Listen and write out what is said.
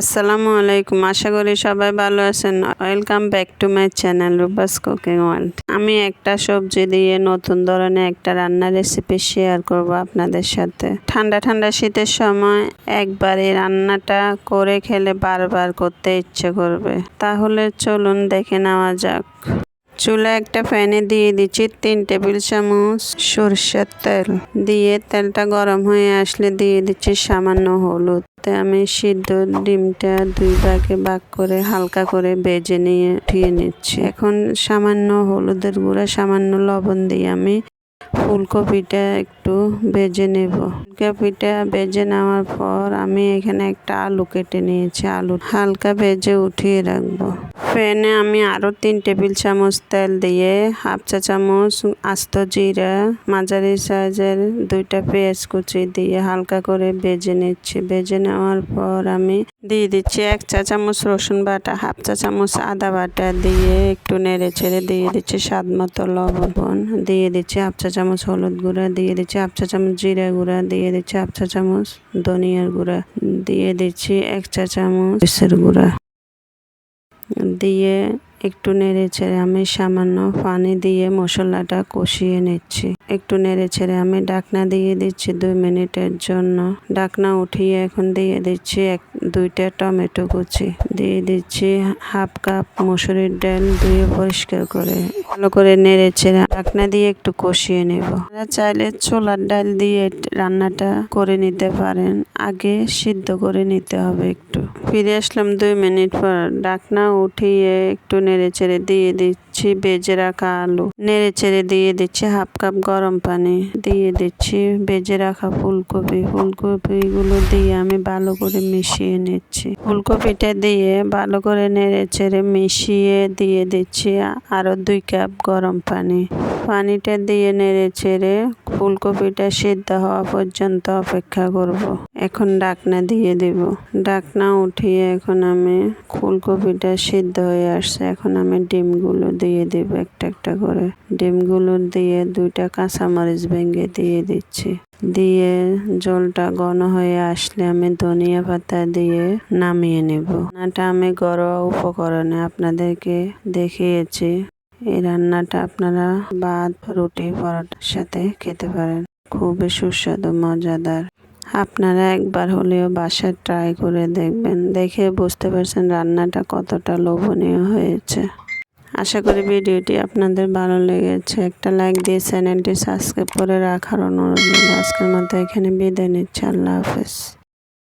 আসসালামু আলাইকুম। আশা করি সবাই ভালো আছেন। Welcome back to my channel Ruba's cooking world আমি একটা সবজি দিয়ে নতুন ধরনের একটা রান্নার রেসিপি শেয়ার করব আপনাদের সাথে। ঠান্ডা ঠান্ডা শীতের সময় একবার এই রান্নাটা করে খেলে বারবার করতে ইচ্ছে করবে। তাহলে চলুন দেখে নেওয়া যাক। চুলা একটা প্যানে দিয়ে দিচ্ছি তিন টেবিল চামচ সরষের তেল। দিয়ে তেলটা গরম হয়ে আসলে দিয়ে দিচ্ছি সামান্য হলুদ। তে আমি সিদ্ধ ডিমটা দুই ভাগে ভাগ করে হালকা করে বেজে নিয়ে, উঠিয়ে নিচ্ছি। এখন সামান্য হলুদের গুঁড়া, সামান্য লবণ দিয়ে আমি ফুলকপিটা একটু বেজে নেব। ফুলকপিটা বেজে নেওয়ার পর আমি এখানে একটা আলু কেটে নিয়েছি। আলু হালকা বেজে উঠিয়ে রাখব। প্যানে আমি আরও তিন টেবিল চামচ তেল দিয়ে হাফ চা চামচ আস্ত জিরা, মাঝারি সাইজের দুইটা পেঁয়াজ কুচি দিয়ে হালকা করে বেজে নিচ্ছি। বেজে নেওয়ার পর আমি দিয়ে দিচ্ছি এক চা চামচ রসুন বাটা, হাফ চা চামচ আদা বাটা দিয়ে একটু নেড়ে ছেড়ে দিয়ে দিচ্ছি স্বাদ মতো লবণ। দিয়ে দিচ্ছি হাফ চা চামচ হলুদ গুঁড়া, দিয়ে দিচ্ছি হাফ চা চামচ জিরা গুঁড়া, দিয়ে দিচ্ছি হাফ চা চামচ ধনিয়ার গুঁড়া, দিয়ে দিচ্ছি এক চা চামচ গুঁড়া। দিয়ে একটু নেড়ে ছেড়ে আমি সামান্য পানি দিয়ে মশলাটা কষিয়ে নিচ্ছি। একটু নেড়ে ছেড়ে আমি ডাকনা দিয়ে দিচ্ছি দুই মিনিটের জন্য। ডাকনা উঠিয়ে এখন দিয়ে দিচ্ছি এক দুইটা টমেটো কুচি দিয়ে দিচ্ছি হাফ কাপ মুসুরির ডাল ধুয়ে পরিষ্কার করে, ভালো করে নেড়ে ছেড়ে ডাকনা দিয়ে একটু কষিয়ে নেব। চাইলে ছোলার ডাল দিয়ে রান্নাটা করে নিতে পারেন, আগে সিদ্ধ করে নিতে হবে একটু। ফিরে আসলাম দুই মিনিট পর ডাকনা উঠিয়ে একটু নেড়ে চেড়ে দিয়ে দিচ্ছি। বেজে রাখা আলু। নেড়ে চেড়ে দিয়ে দিচ্ছি হাফ কাপ গরম পানি। দিয়ে দিচ্ছি, বেজে রাখা ফুলকপি। ফুলকপিগুলো দিয়ে আমি ভালো করে মিশিয়ে নিচ্ছি। ফুলকপিটা দিয়ে ভালো করে নেড়ে চেড়ে মিশিয়ে দিয়ে দিচ্ছি আরও দুই কাপ গরম পানি। পানিটা দিয়ে নেড়ে চেড়ে ফুলকপিটা সিদ্ধ হওয়া পর্যন্ত অপেক্ষা করব। এখন ডাকনা দিয়ে দিব। ডাকনা উঠিয়ে এখন আমি ফুলকপিটা সিদ্ধ হয়ে আসছে। এখন আমি ডিমগুলো দিয়ে দিব একটা একটা করে। ডিমগুলো দিয়ে দুইটা কাঁচামরিচ ভেঙে দিয়ে দিচ্ছি। দিয়ে জলটা ঘন হয়ে আসলে আমি ধনিয়া পাতা দিয়ে নামিয়ে নেব। রান্নাটা আমি ঘরোয়া উপকরণে আপনাদেরকে দেখিয়েছি। এই রান্নাটা আপনারা ভাত, রুটি, পরোটার সাথে খেতে পারেন। খুবই সুস্বাদু, মজাদার। আপনারা একবার হলেও বাসায় ট্রাই করে দেখবেন। দেখে বুঝতে পারছেন রান্নাটা কতটা লোভনীয় হয়েছে। আশা করি ভিডিওটি আপনাদের ভালো লেগেছে। একটা লাইক দিয়ে চ্যানেলটি সাবস্ক্রাইব করে রাখার অনুরোধ আজকের মতো এখানে বিদায় নিচ্ছি। আল্লাহ হাফেজ।